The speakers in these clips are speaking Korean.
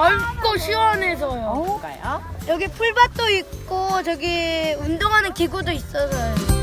맑고 시원해서요. 어가요? 여기 풀밭도 있고 저기 운동하는 기구도 있어서요.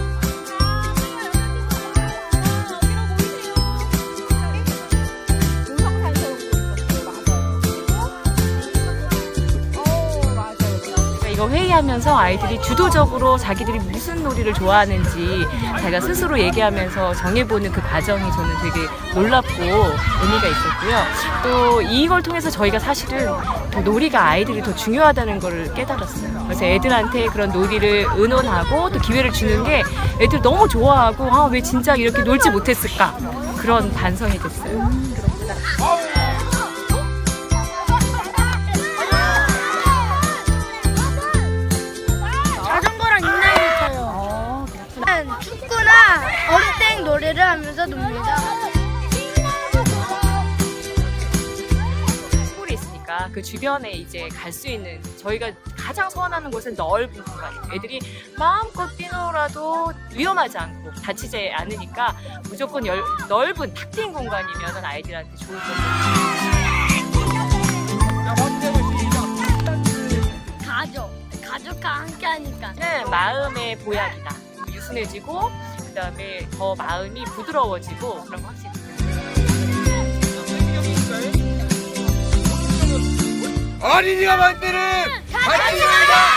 이거 회의하면서 아이들이 주도적으로 자기들이 무슨 놀이를 좋아하는지 자기가 스스로 얘기하면서 정해보는 그 과정이 저는 되게 놀랍고 의미가 있었고요. 또 이걸 통해서 저희가 사실은 더 놀이가 아이들이 더 중요하다는 걸 깨달았어요. 그래서 애들한테 그런 놀이를 의논하고 또 기회를 주는 게 애들 너무 좋아하고 아, 왜 진짜 이렇게 놀지 못했을까 그런 반성이 됐어요. 자 하면서 놉니다. 홀이 있으니까 그 주변에 이제 갈 수 있는 저희가 가장 소원하는 곳은 넓은 공간이에요. 애들이 마음껏 뛰놀아도 위험하지 않고 다치지 않으니까 무조건 열- 넓은 탁 트인 공간이면 아이들한테 좋을 것 가족, 가족과 함께 하니까. 같아요. 마음의 보약이다. 유순해지고 그다음에 더 마음이 부드러워지고 그런 거 확실히. 어린이가 만드는 가치입니다.